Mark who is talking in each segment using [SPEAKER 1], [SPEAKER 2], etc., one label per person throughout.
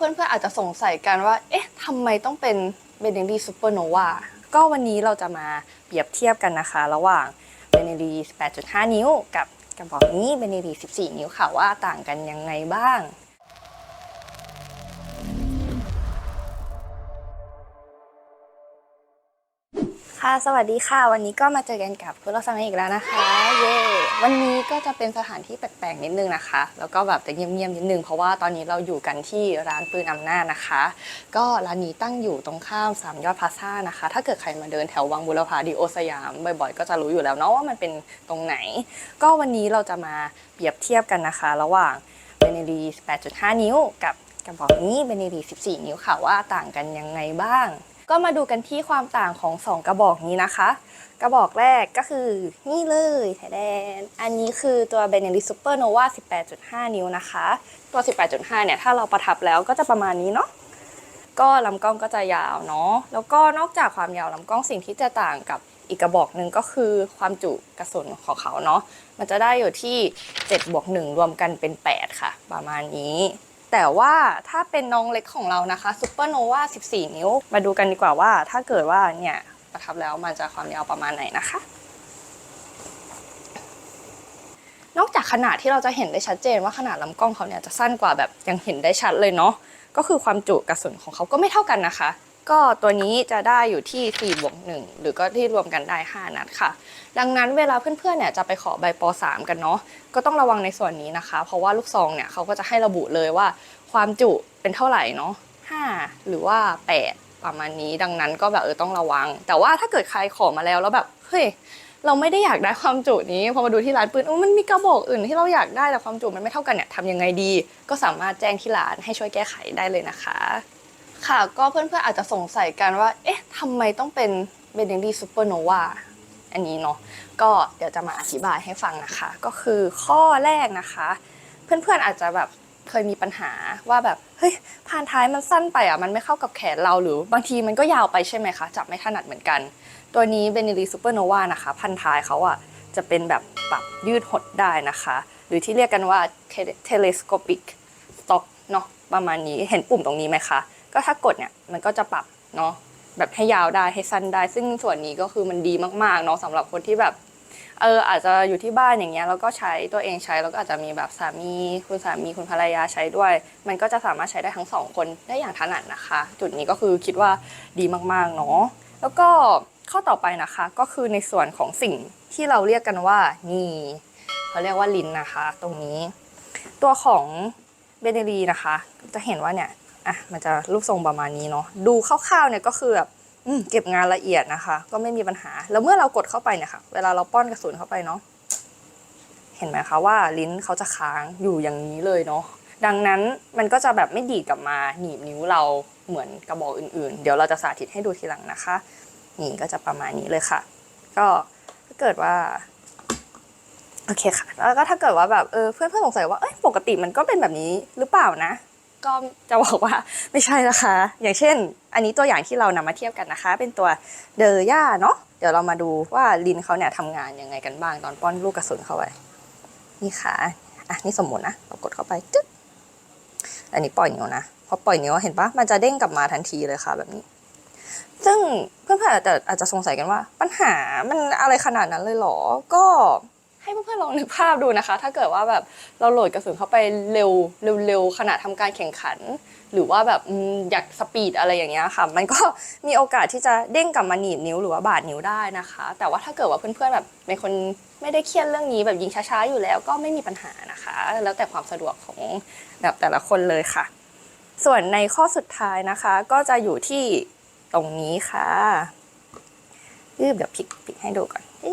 [SPEAKER 1] เพื่อนๆอาจจะสงสัยกันว่า เอ๊ะทำไมต้องเป็นเบเนดีซูเปอร์โนวา ก็วันนี้เราจะมาเปรียบเทียบกันนะคะ ระหว่างเบเนดี8.5 นิ้ว กับกระบอกนี้เบเนดี 14 นิ้วค่ะว่าต่างกันยังไงบ้าง ค่ะ สวัสดีค่ะ วันนี้ก็มาเจอกันกับคุณลักษณะอีกแล้วนะคะ เย้วันนี้ก็จะเป็นสถานที่แปลกๆนิดนึงนะคะ แล้วก็แบบจะเงียบๆนิดนึง เพราะว่าตอนนี้เราอยู่กันที่ร้านปืนอำนาจนะคะ ก็ร้านนี้ตั้งอยู่ตรงข้ามสามยอดพลาซ่านะคะ ถ้าเกิดใครมาเดินแถววังบุรพาดีโอสยามบ่อยๆ ก็จะรู้อยู่แล้วเนาะว่ามันเป็นตรงไหน ก็วันนี้เราจะมาเปรียบเทียบกันนะคะ ระหว่างเบเนดี8.5 นิ้ว กับกระบอกนี้เบเนดี14 นิ้วค่ะว่าต่างกันยังไงบ้าง ก็มาดูกันที่ความต่างของ 2 กระบอกนี้นะคะ กระบอกแรกก็คือนี่เลยไทยแดนอันนี้คือตัว b e n e l i Super Nova 18.5 นิ้วนะคะ ตัว 18.5 เนี่ย ถ้าเราประทับแล้วก็จะประมาณนี้เนาะก็ลำกล้องก็จะยาวเนาะแล้วก็นอกจากความยาวลำกล้องสิ่งที่จะต่างกับอีกกระบอกหนึ่งก็คือความจุกระสุนของเขาเนาะมันจะได้อยู่ที่7บวก1รวมกันเป็น 8 ค่ะ ประมาณนี้ แต่ว่าถ้าเป็นน้องเล็กของเรานะคะซูเปอร์โนวา14 นิ้ว มาดูกันดีกว่าว่าถ้าเกิดว่าเนี่ยประทับแล้วมันจะความยาวประมาณไหนนะคะ นอกจากขนาดที่เราจะเห็นได้ชัดเจนว่าขนาดลำกล้องเขาเนี่ยจะสั้นกว่าแบบยังเห็นได้ชัดเลยเนาะก็คือความจุกระสุนของเขาก็ไม่เท่ากันนะคะ ก็ตัวนี้จะได้อยู่ที่4บวก1หรือก็ที่รวมกันได้ 5 นัดค่ะ ดังนั้นเวลาเพื่อนๆเนี่ยจะไปขอใบป .3 กันเนาะก็ต้องระวังในส่วนนี้นะคะ เพราะว่าลูกซองเนี่ยเขาก็จะให้ระบุเลยว่า ความจุเป็นเท่าไหร่เนาะ5หรือว่า 8 ประมาณนี้ดังนั้นก็แบบเออต้องระวัง แต่ว่าถ้าเกิดใครขอมาแล้วแล้วแบบเฮ้ยเราไม่ได้อยากได้ความจุนี้พอมาดูที่ร้านปืนอมันมีกระบอกอื่นที่เราอยากได้แต่ความจุมันไม่เท่ากันเนี่ยทำยังไงดี ก็สามารถแจ้งที่ร้านให้ช่วยแก้ไขได้เลยนะคะ ค่ะก็เพื่อนๆอาจจะสงสัยกันว่า เอ๊ะทำไมต้องเป็นเบเนดีซูเปอร์โนวาอันนี้เนาะก็เดี๋ยวจะมาอธิบายให้ฟังนะคะ ก็คือข้อแรกนะคะ เพื่อนๆอาจจะแบบเคยมีปัญหาว่าแบบเฮ้ยพานท้ายมันสั้นไปอะมันไม่เข้ากับแขนเราหรือบางทีมันก็ยาวไปใช่ไหมคะจับไม่ถนัดเหมือนกัน ตัวนี้เบเนลีซูเปอร์โนวานะคะพันท้ายเขาอะจะเป็นแบบปรับยืดหดได้นะคะ หรือที่เรียกกันว่า telescopic stock เนาะประมาณนี้เห็นปุ่มตรงนี้ไหมคะ ก็ถ้ากดเนี่ยมันก็จะปรับเนาะแบบให้ยาวได้ให้สั้นได้ ซึ่งส่วนนี้ก็คือมันดีมากๆเนาะสำหรับคนที่แบบเอออาจจะอยู่ที่บ้านอย่างเงี้ยแล้วก็ใช้ตัวเองใช้แล้วก็อาจจะมีแบบสามีคุณสามีคุณภรรยาใช้ด้วย มันก็จะสามารถใช้ได้ทั้งสองคนได้อย่างถนัดนะคะ จุดนี้ก็คือคิดว่าดีมากๆเนาะแล้วก็ข้อต่อไปนะคะก็คือในส่วนของสิ่งที่เราเรียกกันว่านี่เขาเรียกว่าลิ้นนะคะ ตรงนี้ ตัวของเบเนรีนะคะ จะเห็นว่าเนี่ย อะมันจะรูปทรงประมาณนี้เนาะดูคร่าวๆเนี่ยก็คือแบบเก็บงานละเอียดนะคะ ก็ไม่มีปัญหา แล้วเมื่อเรากดเข้าไปเนี่ยค่ะเวลาเราป้อนกระสุนเข้าไปเนาะเห็นไหมคะว่าลิ้นเขาจะค้างอยู่อย่างนี้เลยเนาะดังนั้นมันก็จะแบบไม่ดีดกลับมาหนีบนิ้วเราเหมือนกระบอกอื่นๆ เดี๋ยวเราจะสาธิตให้ดูทีหลังนะคะ นี่ก็จะประมาณนี้เลยค่ะ ก็ถ้าเกิดว่าโอเคค่ะ แล้วก็ถ้าเกิดว่าแบบเออเพื่อนเพื่อนๆสงสัยว่าเอ้ยปกติมันก็เป็นแบบนี้หรือเปล่านะ ก็จะบอกว่าไม่ใช่นะคะ อย่างเช่น อันนี้ตัวอย่างที่เรานำมาเทียบกันนะคะ เป็นตัวเดอย่าเนาะเดี๋ยวเรามาดูว่าลินเขาเนี่ยทำงานยังไงกันบ้างตอนป้อนลูกกระสุนเข้าไปนี่ค่ะอะนี่สมมตินะเรากดเข้าไปจึ๊บอันนี้ปล่อยนิ้วนะพอปล่อยนิ้วเห็นปะมันจะเด้งกลับมาทันทีเลยค่ะแบบนี้ ซึ่งเพื่อนๆอาจจะอาจจะสงสัยกันว่า ปัญหามันอะไรขนาดนั้นเลยเหรอก็ ให้เพื่อนๆลองนึกภาพดูนะคะ ถ้าเกิดว่าแบบเราโหลดกระสุนเข้าไปเร็วเร็วๆขณะทำการแข่งขัน หรือว่าแบบอยากสปีดอะไรอย่างเงี้ยค่ะ มันก็มีโอกาสที่จะเด้งกลับมาหนีบนิ้วหรือว่าบาดนิ้วได้นะคะ แต่ว่าถ้าเกิดว่าเพื่อนๆแบบเป็นคนไม่ได้เครียดเรื่องนี้แบบยิงช้าๆอยู่แล้วก็ไม่มีปัญหานะคะ แล้วแต่ความสะดวกของแบบแต่ละคนเลยค่ะ ส่วนในข้อสุดท้ายนะคะ ก็จะอยู่ที่ตรงนี้ค่ะยืบเดี๋ยวพลิกพลิกให้ดูก่อนอ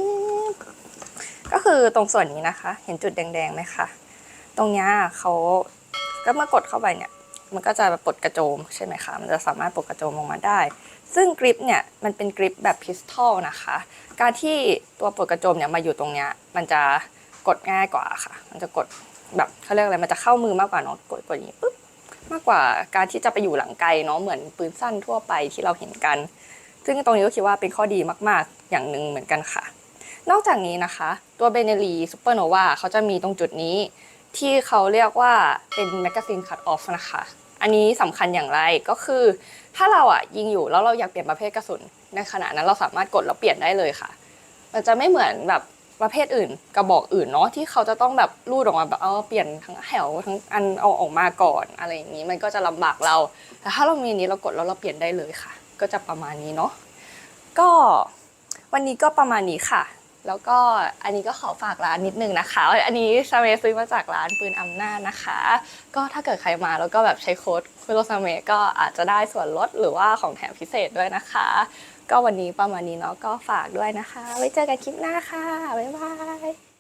[SPEAKER 1] คือตรงส่วนนี้นะคะ เห็นจุดแดงๆไหมคะ ตรงเนี้ยเขาก็เมื่อกดเข้าไปเนี่ย มันก็จะปลดกระโจมใช่ไหมคะ มันจะสามารถปลดกระโจมลงมาได้ ซึ่งกริปเนี่ยมันเป็นกริปแบบพิสตอลนะคะ การที่ตัวปลดกระโจมเนี่ยมาอยู่ตรงเนี้ยมันจะกดง่ายกว่าค่ะ มันจะกดแบบเขาเรียกอะไร มันจะเข้ามือมากกว่าเนาะกดกดอย่างนี้ปุ๊บมากกว่าการที่จะไปอยู่หลังไกลเนาะเหมือนปืนสั้นทั่วไปที่เราเห็นกัน ซึ่งตรงนี้ก็คิดว่าเป็นข้อดีมากๆ อย่างหนึ่งเหมือนกันค่ะ นอกจากนี้นะคะ ตัวเบเนลีซูเปอร์โนวาเขาจะมีตรงจุดนี้ที่เขาเรียกว่าเป็นแมกกาซีนคัตออฟนะคะ อันนี้สำคัญอย่างไรก็คือ ถ้าเราอะยิงอยู่แล้วเราอยากเปลี่ยนประเภทกระสุน ในขณะนั้นเราสามารถกดแล้วเปลี่ยนได้เลยค่ะ มันจะไม่เหมือนแบบประเภทอื่นกระบอกอื่นเนาะที่เขาจะต้องแบบรูดออกมาแบบเอาเปลี่ยนทั้งแถวทั้งอันเอาออกมาก่อนอะไรอย่างนี้มันก็จะลำบากเรา แต่ถ้าเรามีนี้เรากดแล้วเราเปลี่ยนได้เลยค่ะ ก็จะประมาณนี้เนาะก็วันนี้ก็ประมาณนี้ค่ะ แล้วก็อันนี้ก็ขอฝากร้านนิดนึงนะคะ อันนี้ซาเมซื้อมาจากร้านปืนอำนาจนะคะ ก็ถ้าเกิดใครมาแล้วก็แบบใช้โค้ดคุโรซาเมก็อาจจะได้ส่วนลดหรือว่าของแถมพิเศษด้วยนะคะ ก็วันนี้ประมาณนี้เนาะก็ฝากด้วยนะคะ ไว้เจอกันคลิปหน้าค่ะ บ๊ายบาย